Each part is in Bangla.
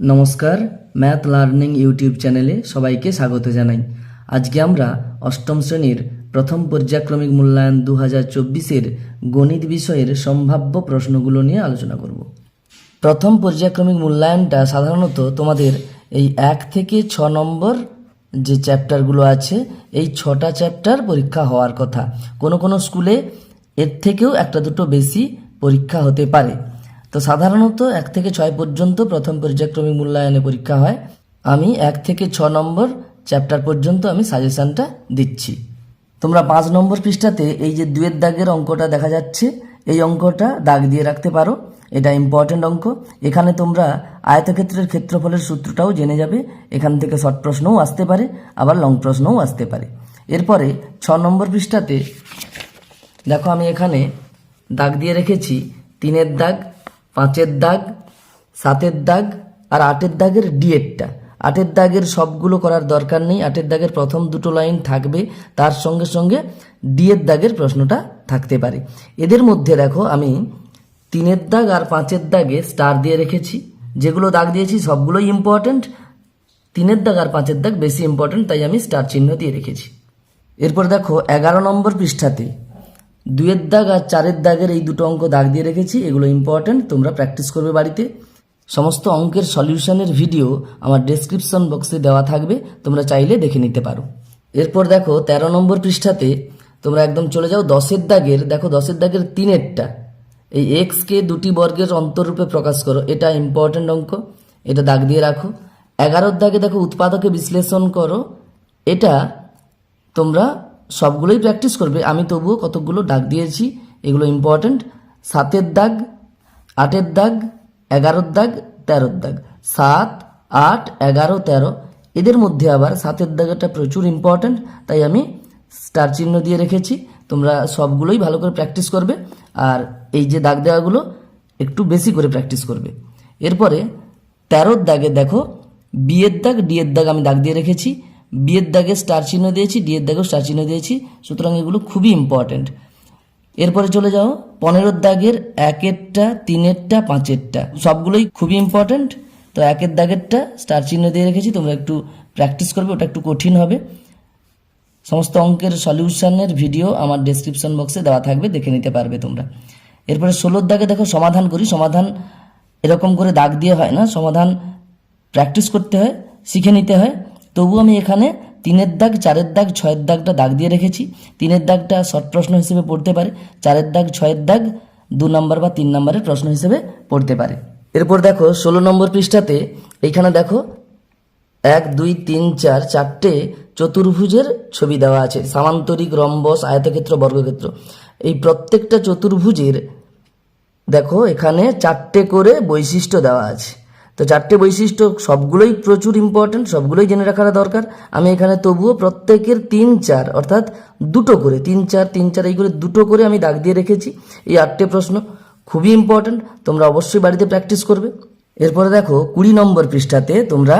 নমস্কার, ম্যাথ লার্নিং ইউটিউব চ্যানেলে সবাইকে স্বাগত জানাই। আজকে আমরা অষ্টম শ্রেণির প্রথম পর্যায়ক্রমিক মূল্যায়ন দু হাজার চব্বিশের গণিত বিষয়ের সম্ভাব্য প্রশ্নগুলো নিয়ে আলোচনা করব। প্রথম পর্যায়ক্রমিক মূল্যায়নটা সাধারণত তোমাদের এই এক থেকে ছ নম্বর যে চ্যাপ্টারগুলো আছে, এই ছটা চ্যাপ্টার পরীক্ষা হওয়ার কথা। কোনো কোনো স্কুলে এর থেকেও একটা দুটো বেশি পরীক্ষা হতে পারে। তো সাধারণত এক থেকে ছয় পর্যন্ত প্রথম পর্যায়ক্রমিক মূল্যায়নে পরীক্ষা হয়। আমি এক থেকে ছ নম্বর চ্যাপ্টার পর্যন্ত আমি সাজেশনটা দিচ্ছি। তোমরা পাঁচ নম্বর পৃষ্ঠাতে এই যে দুয়ের দাগের অঙ্কটা দেখা যাচ্ছে, এই অঙ্কটা দাগ দিয়ে রাখতে পারো। এটা ইম্পর্টেন্ট অঙ্ক। এখানে তোমরা আয়তক্ষেত্রের ক্ষেত্রফলের সূত্রটাও জেনে যাবে। এখান থেকে শর্ট প্রশ্নও আসতে পারে, আবার লং প্রশ্নও আসতে পারে। এরপরে ছ নম্বর পৃষ্ঠাতে দেখো আমি এখানে দাগ দিয়ে রেখেছি, তিনের দাগ পাঁচের দাগ, সাতের দাগ আর আটের দাগের ডিএডটা। আটের দাগের সবগুলো করার দরকার নেই। আটের দাগের প্রথম দুটো লাইন থাকবে। তার সঙ্গে সঙ্গে ডিএর দাগের প্রশ্নটা থাকতে পারে। এদের মধ্যে দেখো, আমি তিনের দাগ আর পাঁচের দাগে স্টার দিয়ে রেখেছি। যেগুলো দাগ দিয়েছি সবগুলোই ইম্পর্ট্যান্ট তিনের দাগ আর পাঁচের দাগ বেশি ইম্পর্ট্যান্ট তাই আমি স্টার চিহ্ন দিয়ে রেখেছি। এরপর দেখো, এগারো নম্বর পৃষ্ঠাতে দুয়ের দাগ আর চারের দাগের এই দুটো অঙ্ক দাগ দিয়ে রেখেছি, এগুলো ইম্পর্ট্যান্ট তোমরা প্র্যাকটিস করবে বাড়িতে। সমস্ত অঙ্কের সলিউশনের ভিডিও আমার ডেসক্রিপশন বক্সে দেওয়া থাকবে, তোমরা চাইলে দেখে নিতে পারো। এরপর দেখো, তেরো নম্বর পৃষ্ঠাতে তোমরা একদম চলে যাও, দশের দাগের, দেখো দশের দাগের তিনেরটা। এই এক্সকে দুটি বর্গের অন্তরূপে প্রকাশ করো, এটা ইম্পর্ট্যান্ট অঙ্ক, এটা দাগ দিয়ে রাখো। এগারোর দাগে দেখো উৎপাদকে বিশ্লেষণ করো, এটা তোমরা সবগুলোই প্র্যাকটিস করবে। আমি তবুও কতকগুলো দাগ দিয়েছি, এগুলো ইম্পর্ট্যান্ট সাতের দাগ, আটের দাগ, এগারোর দাগ, তেরোর দাগ। সাত, আট, এগারো, তেরো। এদের মধ্যে আবার সাতের দাগটা প্রচুর ইম্পর্ট্যান্ট তাই আমি স্টার চিহ্ন দিয়ে রেখেছি। তোমরা সবগুলোই ভালো করে প্র্যাকটিস করবে। আর এই যে দাগ দেওয়াগুলো, একটু বেশি করে প্র্যাকটিস করবে। এরপরে তেরোর দাগে দেখো, বিয়ের দাগ, ডিয়ের দাগ আমি দাগ দিয়ে রেখেছি। বিয়ের দাগে স্টার চিহ্ন দিয়েছি ডিয়ের দাগেও স্টার চিহ্ন দিয়েছি। সুতরাং এগুলো খুবই ইম্পর্ট্যান্ট এরপরে চলে যাও, পনেরোর দাগের একেরটা, তিনেরটা, পাঁচেরটা। সবগুলোই খুবই ইম্পর্ট্যান্ট তো একের দাগেরটা স্টার চিহ্ন দিয়ে রেখেছি, তোমরা একটু প্র্যাকটিস করবে, ওটা একটু কঠিন হবে। সমস্ত অঙ্কের সলিউশনের ভিডিও আমার ডেসক্রিপশন বক্সে দেওয়া থাকবে, দেখে নিতে পারবে তোমরা। এরপরে ষোলোর দাগে দেখো, সমাধান করি। সমাধান এরকম করে দাগ দিয়ে হয় না, সমাধান প্র্যাকটিস করতে হয়, শিখে নিতে হয়। তবু আমি এখানে তিনের দাগ, চারের দাগ, ছয়ের দাগটা দাগ দিয়ে রেখেছি। তিনের দাগটা শর্ট প্রশ্ন হিসেবে পড়তে পারে। চারের দাগ, ছয়ের দাগ, দু নম্বর বা তিন নম্বরের প্রশ্ন হিসেবে পড়তে পারে। এরপর দেখো, ষোলো নম্বর পৃষ্ঠাতে এইখানে দেখো, এক, দুই, তিন, চার, চারটে চতুর্ভুজের ছবি দেওয়া আছে। সামান্তরিক, রম্বস, আয়তক্ষেত্র, বর্গক্ষেত্র। এই প্রত্যেকটা চতুর্ভুজের দেখো, এখানে চারটে করে বৈশিষ্ট্য দেওয়া আছে। তো চারটে বৈশিষ্ট্য, সবগুলোই প্রচুর ইম্পর্ট্যান্ট সবগুলোই জেনে রাখাটা দরকার। আমি এখানে তবুও প্রত্যেকের তিন চার, অর্থাৎ দুটো করে, তিন চার তিন চার, এই করে দুটো করে আমি দাগ দিয়ে রেখেছি। এই আটটে প্রশ্ন খুবই ইম্পর্ট্যান্ট তোমরা অবশ্যই বাড়িতে প্র্যাকটিস করবে। এরপরে দেখো, কুড়ি নম্বর পৃষ্ঠাতে তোমরা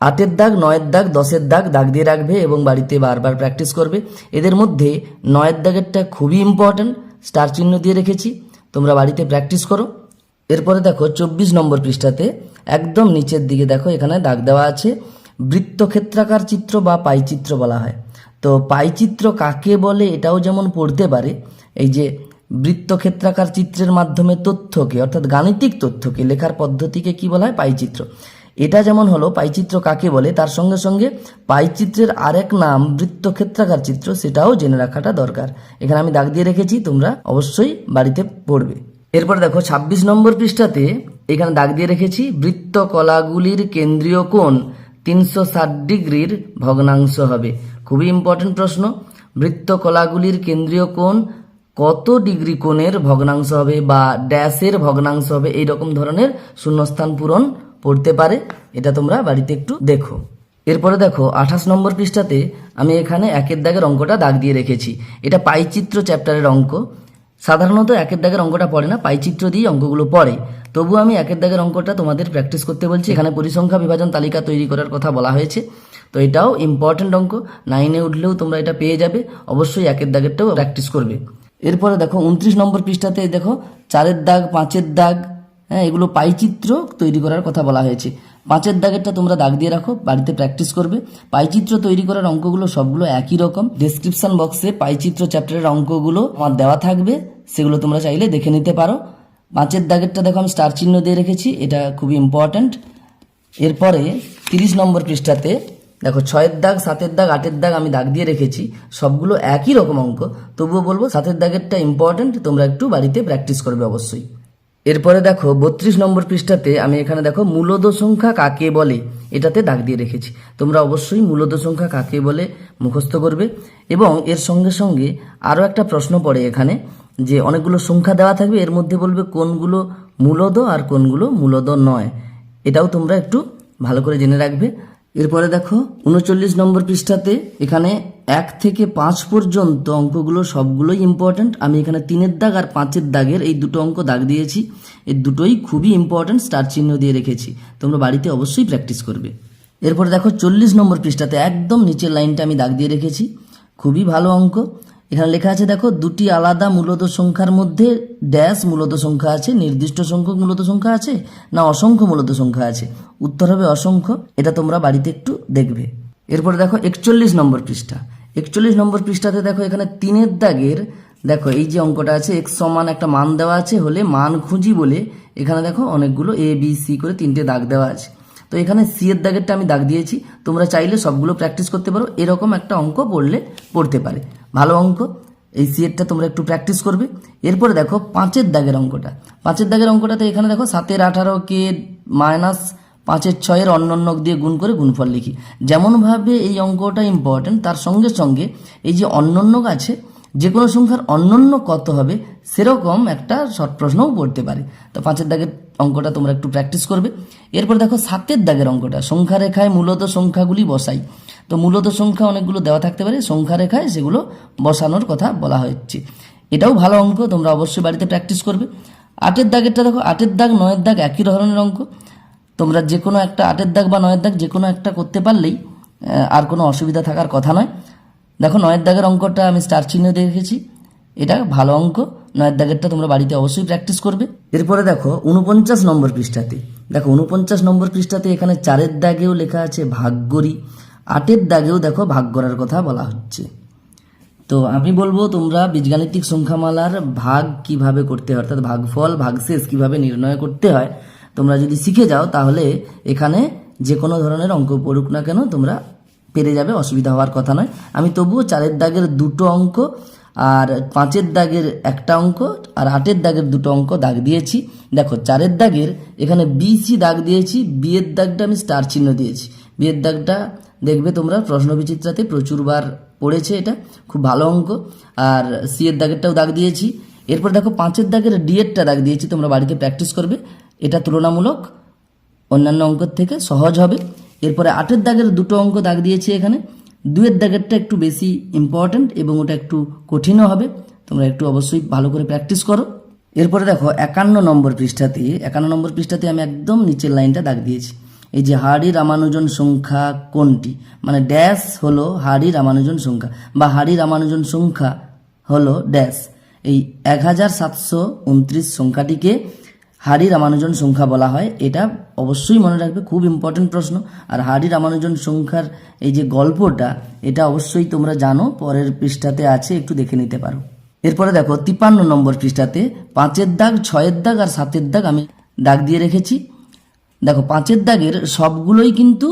আটের দাগ, নয়ের দাগ, দশের দাগ দাগ দিয়ে রাখবে এবং বাড়িতে বারবার প্র্যাকটিস করবে। এদের মধ্যে নয়ের দাগেরটা খুবই ইম্পর্ট্যান্ট স্টার চিহ্ন দিয়ে রেখেছি। তোমরা বাড়িতে প্র্যাকটিস করো। এরপরে দেখো চব্বিশ নম্বর পৃষ্ঠাতে, একদম নিচের দিকে দেখো, এখানে দাগ দেওয়া আছে, বৃত্তক্ষেত্রাকার চিত্র বা পাইচিত্র বলা হয়। তো পাইচিত্র কাকে বলে এটাও যেমন পড়তে পারে, এই যে বৃত্তক্ষেত্রাকার চিত্রের মাধ্যমে তথ্যকে, অর্থাৎ গাণিতিক তথ্যকে, লেখার পদ্ধতিকে কি বলা হয়? পাইচিত্র। এটা যেমন হলো, পাইচিত্র কাকে বলে, তার সঙ্গে সঙ্গে পাইচিত্রের আরেক নাম বৃত্তক্ষেত্রাকার চিত্র, সেটাও জেনে রাখাটা দরকার। এখানে আমি দাগ দিয়ে রেখেছি, তোমরা অবশ্যই বাড়িতে পড়বে। এরপর দেখো ২৬ নম্বর পৃষ্ঠাতে এখানে দাগ দিয়ে রেখেছি বৃত্ত কলাগুলির কেন্দ্রীয় কোণ তিনশো ষাট ডিগ্রির ভগ্নাংশ হবে। খুবই ইম্পর্টেন্ট প্রশ্ন বৃত্ত কলাগুলির কেন্দ্রীয় কোণ কত ডিগ্রি কোণের ভগ্নাংশ হবে বা ড্যাশের ভগ্নাংশ হবে এই রকম ধরনের শূন্যস্থান পূরণ পড়তে পারে, এটা তোমরা বাড়িতে একটু দেখো। এরপরে দেখো, আঠাশ নম্বর পৃষ্ঠাতে আমি এখানে একের দাগের অঙ্কটা দাগ দিয়ে রেখেছি। এটা পাইচিত্র চ্যাপ্টারের অঙ্ক। সাধারণত একের দাগের অঙ্কটা পড়ে না পাইচিত্র দিয়ে অঙ্কগুলো পড়ে। তবু আমি একের দাগের অঙ্কটা তোমাদের প্র্যাকটিস করতে বলছি। এখানে পরিসংখ্যা বিভাজন তালিকা তৈরি করার কথা বলা হয়েছে। তো এটাও ইম্পর্টেন্ট অঙ্ক। নাইনে উঠলেও তোমরা এটা পেয়ে যাবে। অবশ্যই একের দাগেরটাও প্র্যাকটিস করবে। এরপরে দেখো, উনত্রিশ নম্বর পৃষ্ঠাতে দেখো, চারের দাগ, পাঁচের দাগ হ্যাঁ এগুলো পাইচিত্র তৈরি করার কথা বলা হয়েছে। পাঁচের দাগেরটা তোমরা দাগ দিয়ে রাখো, বাড়িতে প্র্যাকটিস করবে। পাইচিত্র তৈরি করার অঙ্কগুলো সবগুলো একই রকম। ডেসক্রিপশন বক্সে পাইচিত্র চ্যাপ্টারের অঙ্কগুলো আমার দেওয়া থাকবে, সেগুলো তোমরা চাইলে দেখে নিতে পারো। পাঁচের দাগেরটা দেখো, আমি স্টার চিহ্ন দিয়ে রেখেছি, এটা খুবই ইম্পর্ট্যান্ট এরপরে তিরিশ নম্বর পৃষ্ঠাতে, দেখো, ছয়ের দাগ, সাতের দাগ, আটের দাগ আমি দাগ দিয়ে রেখেছি, সবগুলো একই রকম অঙ্ক। তবুও বলব, সাতের দাগেরটা ইম্পর্ট্যান্ট তোমরা একটু বাড়িতে প্র্যাকটিস করবে অবশ্যই। এরপরে দেখো, বত্রিশ নম্বর পৃষ্ঠাতে আমি এখানে দেখো, মূলদ সংখ্যা কাকে বলে? এটাতে দাগ দিয়ে রেখেছি। তোমরা অবশ্যই মূলদ সংখ্যা কাকে বলে মুখস্থ করবে। এবং এর সঙ্গে সঙ্গে আরও একটা প্রশ্ন পড়ে এখানে, যে অনেকগুলো সংখ্যা দেওয়া থাকবে, এর মধ্যে বলবে কোনগুলো মূলদ আর কোনগুলো মূলদ নয়। এটাও তোমরা একটু ভালো করে জেনে রাখবে। এরপরে দেখো, উনচল্লিশ নম্বর পৃষ্ঠাতে এখানে এক থেকে পাঁচ পর্যন্ত অঙ্কগুলো সবগুলোই ইম্পর্ট্যান্ট আমি এখানে তিনের দাগ আর পাঁচের দাগের এই দুটো অঙ্ক দাগ দিয়েছি। এই দুটোই খুবই ইম্পর্ট্যান্ট স্টার চিহ্ন দিয়ে রেখেছি। তোমরা বাড়িতে অবশ্যই প্র্যাকটিস করবে। এরপরে দেখো চল্লিশ নম্বর পৃষ্ঠাতে একদম নিচের লাইনটা আমি দাগ দিয়ে রেখেছি। খুবই ভালো অঙ্ক। এখানে লেখা আছে দেখো, দুটি আলাদা মূলত সংখ্যার মধ্যে ড্যাশ মূলত সংখ্যা আছে, নির্দিষ্ট সংখ্যক মূলত সংখ্যা আছে, না অসংখ্য মূলত সংখ্যা আছে? উত্তর হবে অসংখ্য। এটা তোমরা বাড়িতে একটু দেখবে। এরপরে দেখো একচল্লিশ নম্বর পৃষ্ঠা। একচল্লিশ নম্বর পৃষ্ঠাতে দেখো, এখানে তিনের দাগের, দেখো, এই যে অঙ্কটা আছে, এক্স সমান একটা মান দেওয়া আছে হলে মান খুঁজি বলে এখানে দেখো অনেকগুলো এ বি সি করে তিনটে দাগ দেওয়া আছে। তো এখানে সি এর দাগেরটা আমি দাগ দিয়েছি। তোমরা চাইলে সবগুলো প্র্যাকটিস করতে পারো। এরকম একটা অঙ্ক পড়লে পড়তে পারে। ভালো অঙ্ক। এই সি এরটা তোমরা একটু প্র্যাকটিস করবে। এরপরে দেখো, পাঁচের দাগের অঙ্কটা। পাঁচের দাগের অঙ্কটাতে এখানে দেখো, সাতের আঠারোকে মাইনাস পাঁচের ছয়ের অন্যান্য দিয়ে গুণ করে গুণফল লিখি। যেমনভাবে এই অঙ্কটা ইম্পর্ট্যান্ট তার সঙ্গে সঙ্গে এই যে অন্যান্য আছে যে কোনো সংখ্যার অন্যান্য কত হবে, সেরকম একটা শর্ট প্রশ্নও পড়তে পারে। তো পাঁচের দাগের অঙ্কটা তোমরা একটু প্র্যাকটিস করবে। এরপর দেখো সাতের দাগের অঙ্কটা সংখ্যা রেখায় মূলত সংখ্যাগুলি বসাই। তো মূলত সংখ্যা অনেকগুলো দেওয়া থাকতে পারে সংখ্যা রেখায় সেগুলো বসানোর কথা বলা হচ্ছে এটাও ভালো অঙ্ক, তোমরা অবশ্যই বাড়িতে প্র্যাকটিস করবে। আটের দাগেরটা দেখো, আটের দাগ নয়ের দাগ একই ধরনের অঙ্ক। তোমরা যে কোনো একটা আটের দাগ বা নয়ের দাগ যে কোনো একটা করতে পারলেই আর কোনো অসুবিধা থাকার কথা নয়। দেখো, নয়ের দাগের অঙ্কটা আমি স্টার চিহ্ন দিয়ে রেখেছি। এটা ভালো অঙ্ক। নয়ের দাগেরটা তোমরা বাড়িতে অবশ্যই প্র্যাকটিস করবে। এরপরে দেখো উনপঞ্চাশ নম্বর পৃষ্ঠাতে। দেখো উনপঞ্চাশ নম্বর পৃষ্ঠাতে এখানে চারের দাগেও লেখা আছে ভাগ্যরি। আটের দাগেও দেখো, ভাগ করার কথা বলা হচ্ছে। তো আমি বলব, তোমরা বীজগাণিতিক সংখ্যামালার ভাগ কীভাবে করতে হয়, অর্থাৎ ভাগফল, ভাগশেষ কীভাবে নির্ণয় করতে হয় তোমরা যদি শিখে যাও, তাহলে এখানে যে কোনো ধরনের অঙ্ক পড়ুক না কেন, তোমরা পেরে যাবে, অসুবিধা হওয়ার কথা নয়। আমি তবুও চারের দাগের দুটো অঙ্ক, আর পাঁচের দাগের একটা অঙ্ক, আর আটের দাগের দুটো অঙ্ক দাগ দিয়েছি। দেখো, চারের দাগের এখানে বি সি দাগ দিয়েছি বিয়ের দাগটা আমি স্টার চিহ্ন দিয়েছি। বিয়ের দাগটা দেখবে তোমরা, প্রশ্ন বিচিত্রাতে প্রচুরবার পড়েছে এটা, খুব ভালো অঙ্ক। আর সি এর দাগেরটাও দাগ দিয়েছি। এরপর দেখো, পাঁচের দাগের ডি এরটা দাগ দিয়েছি, তোমরা বাড়িতে প্র্যাকটিস করবে। এটা তুলনামূলক অন্যান্য অঙ্কের থেকে সহজ হবে। এরপরে আটের দাগের দুটো অঙ্ক দাগ দিয়েছি এখানে। দুয়ের দাগেরটা একটু বেশি ইম্পর্ট্যান্ট এবং ওটা একটু কঠিনও হবে। তোমরা একটু অবশ্যই ভালো করে প্র্যাকটিস করো। এরপরে দেখো, একান্ন নম্বর পৃষ্ঠাতে, একান্ন নম্বর পৃষ্ঠাতে আমি একদম নিচের লাইনটা দাগ দিয়েছি। এই যে হাড়ি রামানুজন সংখ্যা কোনটি? মানে ড্যাশ হলো হাড়ি রামানুজন সংখ্যা বা হাড়ি রামানুজন সংখ্যা হলো ড্যাশ এই এক হাজার সাতশো উনত্রিশ সংখ্যাটিকে হাড়ি রামানুজন সংখ্যা বলা হয়, এটা অবশ্যই মনে রাখবে, খুব ইম্পর্টেন্ট প্রশ্ন। আর হাড়ি রামানুজন সংখ্যার এই যে গল্পটা, এটা অবশ্যই তোমরা জানো, পরের পৃষ্ঠাতে আছে, একটু দেখে নিতে পারো। এরপরে দেখো, তিপান্ন নম্বর পৃষ্ঠাতে, পাঁচের দাগ, ছয়ের দাগ আর সাতের দাগ আমি দাগ দিয়ে রেখেছি। দেখো, পাঁচের দাগের সবগুলোই কিন্তু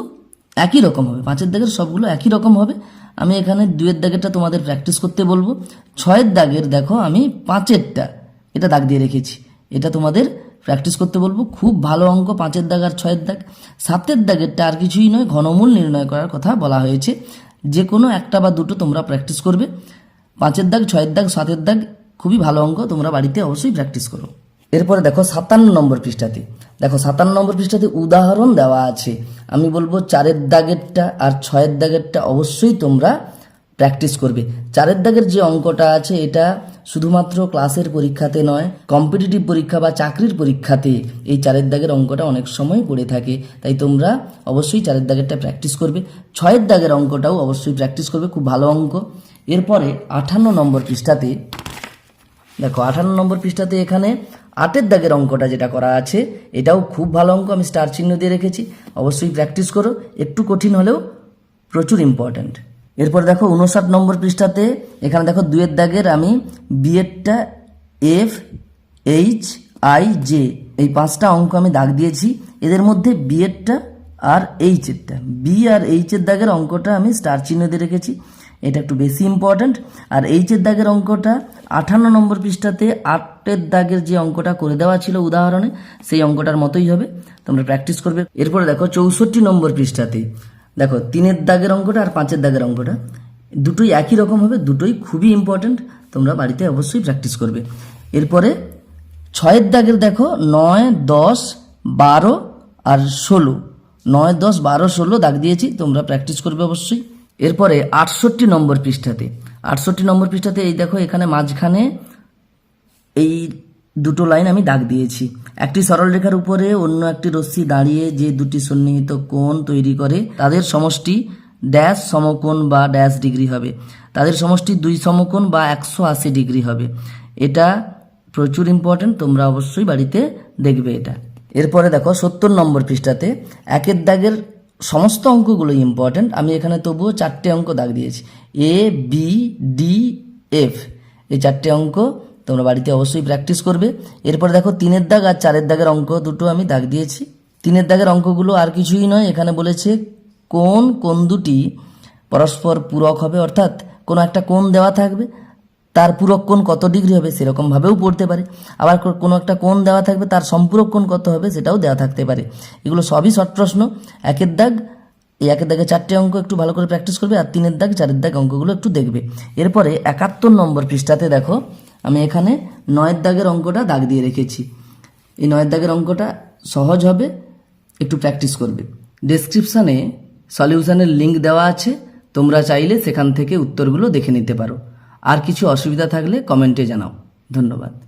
একই রকম হবে। পাঁচের দাগের সবগুলো একই রকম হবে। আমি এখানে দুয়ের দাগেরটা তোমাদের প্র্যাকটিস করতে বলব। ছয়ের দাগের, দেখো, আমি পাঁচেরটা এটা দাগ দিয়ে রেখেছি। এটা তোমাদের প্র্যাকটিস করতে বলব। খুব ভালো অঙ্ক, পাঁচের দাগ আর ছয়ের দাগ। সাতের দাগেরটা আর কিছুই নয়, ঘনমূল নির্ণয় করার কথা বলা হয়েছে। যে কোনো একটা বা দুটো তোমরা প্র্যাকটিস করবে। পাঁচের দাগ, ছয়ের দাগ, সাতের দাগ, খুবই ভালো অঙ্ক, তোমরা বাড়িতে অবশ্যই প্র্যাকটিস করো। এরপরে দেখো সাতান্ন নম্বর পৃষ্ঠাতে। দেখো সাতান্ন নম্বর পৃষ্ঠাতে উদাহরণ দেওয়া আছে। আমি বলব চারের দাগেরটা আর ছয়ের দাগেরটা অবশ্যই তোমরা প্র্যাকটিস করবে। চারের দাগের যে অঙ্কটা আছে, এটা শুধুমাত্র ক্লাসের পরীক্ষাতে নয় কম্পিটিটিভ পরীক্ষা বা চাকরির পরীক্ষাতে এই চারের দাগের অঙ্কটা অনেক সময় পড়ে থাকে। তাই তোমরা অবশ্যই চারের দাগেরটা প্র্যাকটিস করবে। ছয়ের দাগের অঙ্কটাও অবশ্যই প্র্যাকটিস করবে, খুব ভালো অঙ্ক। এরপরে আঠান্ন নম্বর পৃষ্ঠাতে, দেখো, আঠান্ন নম্বর পৃষ্ঠাতে এখানে আটের দাগের অঙ্কটা যেটা করা আছে, এটাও খুব ভালো অঙ্ক, আমি স্টার চিহ্ন দিয়ে রেখেছি। অবশ্যই প্র্যাকটিস করো, একটু কঠিন হলেও প্রচুর ইম্পর্ট্যান্ট এরপর দেখো উনষাট নম্বর পৃষ্ঠাতে, এখানে দেখো দুয়ের দাগের আমি বিএডটা এফ, এইচ, আই, জে, এই পাঁচটা অঙ্ক আমি দাগ দিয়েছি। এদের মধ্যে বিএডটা আর এইচেরটা। বি আর এইচের দাগের অঙ্কটা আমি স্টার চিহ্ন দিয়ে রেখেছি। এটা একটু বেশি ইম্পর্ট্যান্ট আর এইচের দাগের অঙ্কটা আঠান্ন নম্বর পৃষ্ঠাতে আটের দাগের যে অঙ্কটা করে দেওয়া ছিল উদাহরণে, সেই অঙ্কটার মতোই হবে। তোমরা প্র্যাকটিস করবে। এরপরে দেখো চৌষট্টি নম্বর পৃষ্ঠাতে দেখো, তিনের দাগের অঙ্কটা আর পাঁচের দাগের অঙ্কটা। দুটোই একই রকম হবে, দুটোই খুবই ইম্পর্ট্যান্ট তোমরা বাড়িতে অবশ্যই প্র্যাকটিস করবে। এরপরে ছয়ের দাগের দেখো, নয়, দশ, বারো আর ষোলো। নয়, দশ, বারো, ষোলো দাগ দিয়েছি, তোমরা প্র্যাকটিস করবে অবশ্যই। এরপরে আটষট্টি নম্বর পৃষ্ঠাতে, আটষট্টি নম্বর পৃষ্ঠাতে এই দেখো, এখানে মাঝখানে এই দুটো লাইন আমি দাগ দিয়েছি। একটি সরল রেখার উপরে অন্য একটি রশ্মি দাঁড়িয়ে যে দুটি সন্নিহিত কোণ তৈরি করে, তাদের সমষ্টি ড্যাশ সমকোণ বা ড্যাশ ডিগ্রি হবে। তাদের সমষ্টি দুই সমকোণ বা একশো আশি ডিগ্রি হবে। এটা প্রচুর ইম্পর্টেন্ট তোমরা অবশ্যই বাড়িতে দেখবে এটা। এরপরে দেখো, সত্তর নম্বর পৃষ্ঠাতে, একের দাগের সমস্ত অঙ্কগুলো ইম্পর্টেন্ট আমি এখানে তবুও চারটে অঙ্ক দাগ দিয়েছি। এ বি ডি এফ এই চারটে অঙ্ক তোমরা বাড়িতে অবশ্যই প্র্যাকটিস করবে। এরপর দেখো তিনের দাগ আর চারের দাগের অঙ্ক দুটো আমি দাগ দিয়েছি। তিনের দাগের অঙ্কগুলো আর কিছুই নয়, এখানে বলেছে কোন কোন দুটি পরস্পর পূরক হবে, অর্থাৎ কোনো একটা কোণ দেওয়া থাকবে, তার পূরক কোণ কত ডিগ্রি হবে সেরকমভাবেও পড়তে পারে। আবার কোনো একটা কোণ দেওয়া থাকবে, তার সম্পূরক কোণ কত হবে সেটাও দেওয়া থাকতে পারে। এগুলো সবই শর্ট প্রশ্ন। একের দাগ, এই একের দাগে চারটে অঙ্ক একটু ভালো করে প্র্যাকটিস করবে, আর তিনের দাগ, চারের দাগ অঙ্কগুলো একটু দেখবে। এরপরে একাত্তর নম্বর পৃষ্ঠাতে দেখো আমি এখানে নয়ের দাগের অঙ্কটা দাগ দিয়ে রেখেছি। এই নয়ের দাগের অঙ্কটা সহজ হবে, একটু প্র্যাকটিস করবে। ডেসক্রিপশানে সলিউশানের লিঙ্ক দেওয়া আছে, তোমরা চাইলে সেখান থেকে উত্তরগুলো দেখে নিতে পারো। আর কিছু অসুবিধা থাকলে কমেন্টে জানাও। ধন্যবাদ।